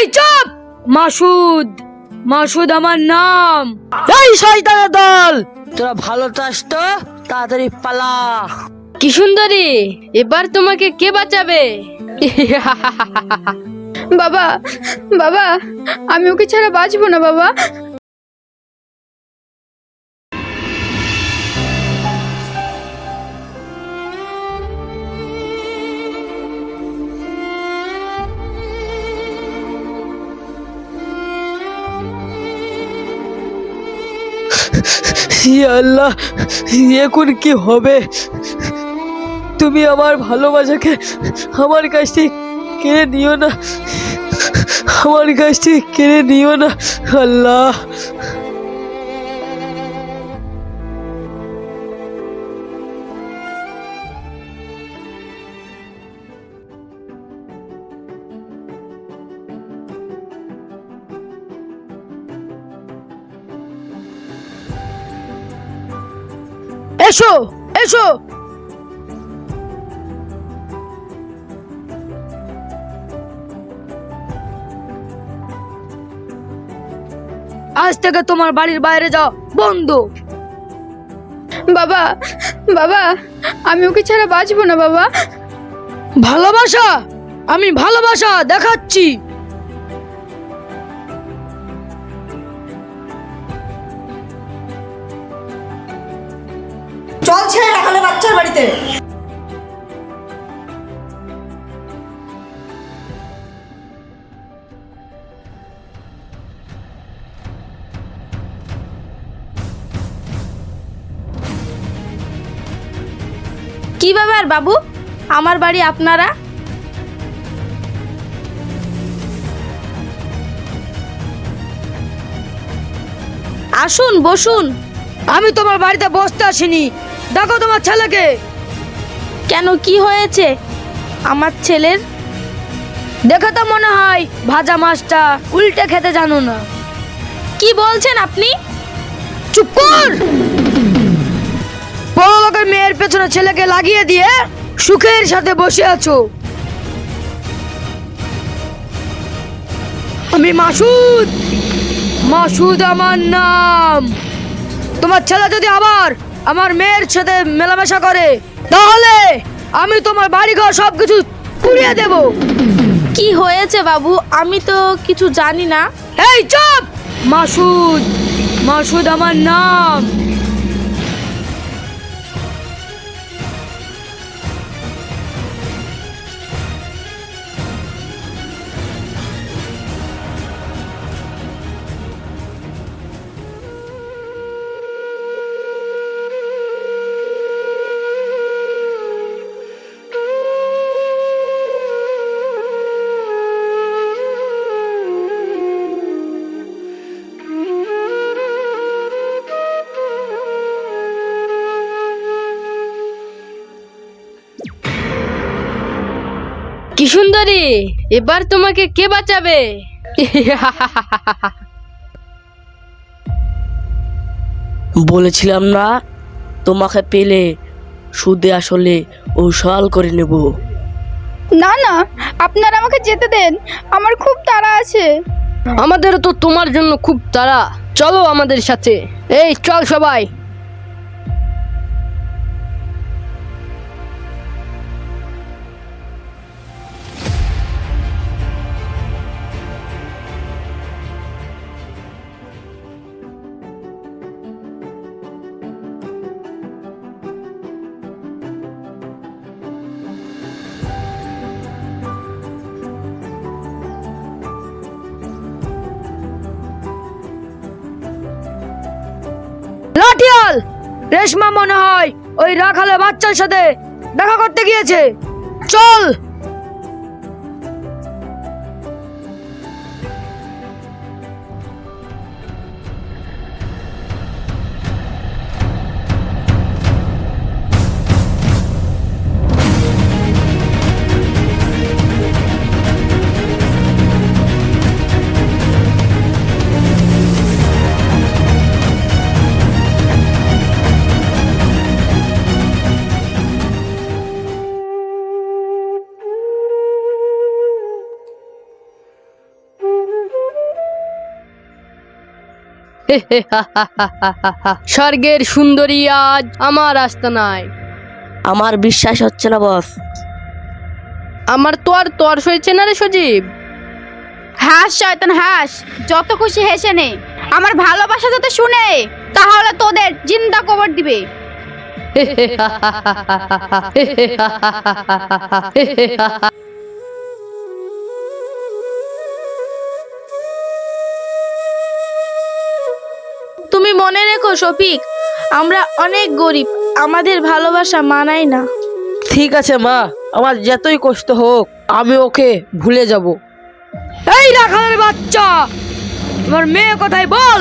এই চুপ! মাসুদ মাসুদ আমার নাম। এই শয়তানের দল! তোরা ভালো চাস তো? তাড়াতাড়ি পালা। কি সুন্দরী এবার তোমাকে কে বাঁচাবে? বাবা বাবা আমি ওকে ছাড়া বাঁচবো না বাবা। আল্লাহ, এখন কি হবে? তুমি আমার ভালোবাসাকে আমার কাছ থেকে কেড়ে নিও না। আমার কাছ থেকে কেড়ে নিও না, আল্লাহ। এসো এসো। আজ থেকে তোমার বাড়ির বাইরে যাও বন্ধ। বাবা বাবা আমি ওকে ছাড়া বাঁচবো না বাবা। ভালোবাসা? আমি ভালোবাসা দেখাচ্ছি। বাড়িতে। কি ব্যাপার বাবু? আমার বাড়ি আপনারা? আসুন বসুন। আমি তোমার বাড়িতে বসতে আসিনি। দেখো তোমার ছেলেকে। কেন কি হয়েছে? আমার ছেলের? দেখে তো মনে হয় ভাজা মাছটা উল্টে খেতে জানো না। কি বলছেন আপনি? চুপ কর! বড় লোকের মেয়ের পেছনে ছেলেকে লাগিয়ে দিয়ে সুখের সাথে বসে আছো। আমি মাসুদ। মাসুদ আমার নাম। তোমার ছেলে যদি আবার আমার মেয়ের সাথে মেলামেশা করে তাহলে আমি তোমার বাড়িঘর সব কিছু পুড়িয়ে দেব। কি হয়েছে বাবু? আমি তো কিছু জানি না। এই চুপ! মাসুদ মাসুদ আমার নাম। কি সুন্দরী এবার তোমাকে কে বাঁচাবে? বলেছিলাম না তোমাকে পেলে সুদে আসলে ও সওয়াল করে নেব। না না আপনারা আমাকে যেতে দেন আমার খুব তাড়া আছে। আমাদের তো তোমার জন্য খুব তাড়া। চলো আমাদের সাথে। এই চল সবাই। রেশমা মনে হয় ওই রাখালে বাচ্চার সাথে দেখা করতে গিয়েছে। চল! স্বর্গের সুন্দরী আজ আমার আস্তানায় আমার বিশ্বাস হচ্ছে না বস। আমার তো আর তর সইছে না রে সজীব। হাস শয়তান হাস। যত খুশি হেসে নে। আমার ভালোবাসা যাতে শুনে তাহলে তোদের জিন্দা কবর দিবে। শফিক আমরা অনেক গরিব আমাদের ভালোবাসা মানায় না। ঠিক আছে মা আমার যতই কষ্ট হোক আমি ওকে ভুলে যাব। এই রাখালের বাচ্চা তোমার মেয়ে কোথায় বল?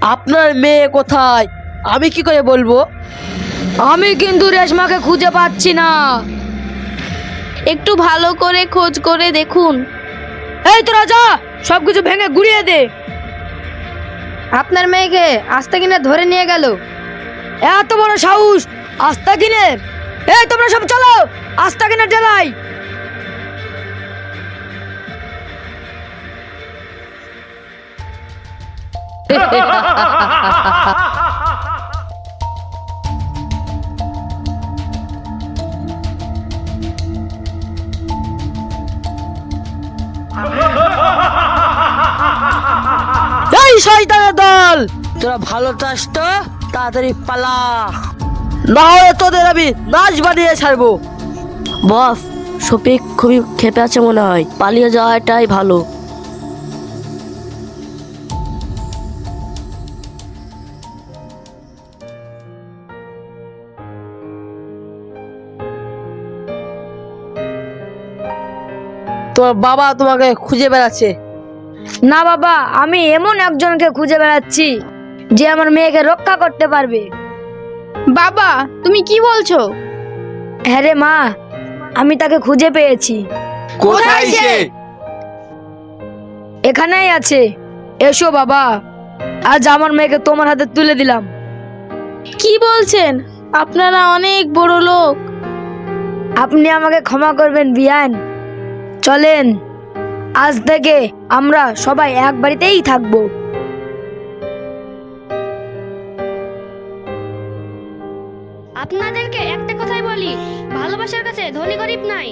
আপনার মেয়ে কোথায়? আমি কি করে বলব? আমি কিন্তু রেশমাকে খুঁজে পাচ্ছি না। একটু ভালো করে খোঁজ করে দেখুন। এই তো রাজা সবকিছু ভেঙে গুড়িয়ে দে। আপনার মেয়েকে আস্তে কিনে ধরে নিয়ে গেল। এত বড় সাহস, আস্তা কিনে? এই, তোমরা সব চলো, আস্তা কিনে ঠেলাই এই শয়তানের দল! তোরা ভালো চাস তো তাড়াতাড়ি পালা। না হলে তোদের আমি নাচ বানিয়ে ছাড়বো। বস শফিক খুবই ক্ষেপে আছে মনে হয়। পালিয়ে যাওয়াটাই ভালো। তোমার বাবা তোমাকে খুঁজে বেড়াচ্ছে। না বাবা আমি এমন একজনকে খুঁজে বেড়াচ্ছি যে আমার মেয়েকে রক্ষা করতে পারবে। বাবা তুমি কি বলছো? হ্যাঁ রে মা আমি তাকে খুঁজে পেয়েছি। কোথায় সে? এখানেই আছে। এসো বাবা আজ আমার মেয়েকে তোমার হাতে তুলে দিলাম। কি বলছেন? আপনারা অনেক বড় লোক। আপনি আমাকে ক্ষমা করবেন বিয়ান। চলেন। আজ থেকে আমরা সবাই এক বাড়িতেই থাকব। আপনাদেরকে একটা কথাই বলি, ভালোবাসার কাছে ধনী গরিব নাই।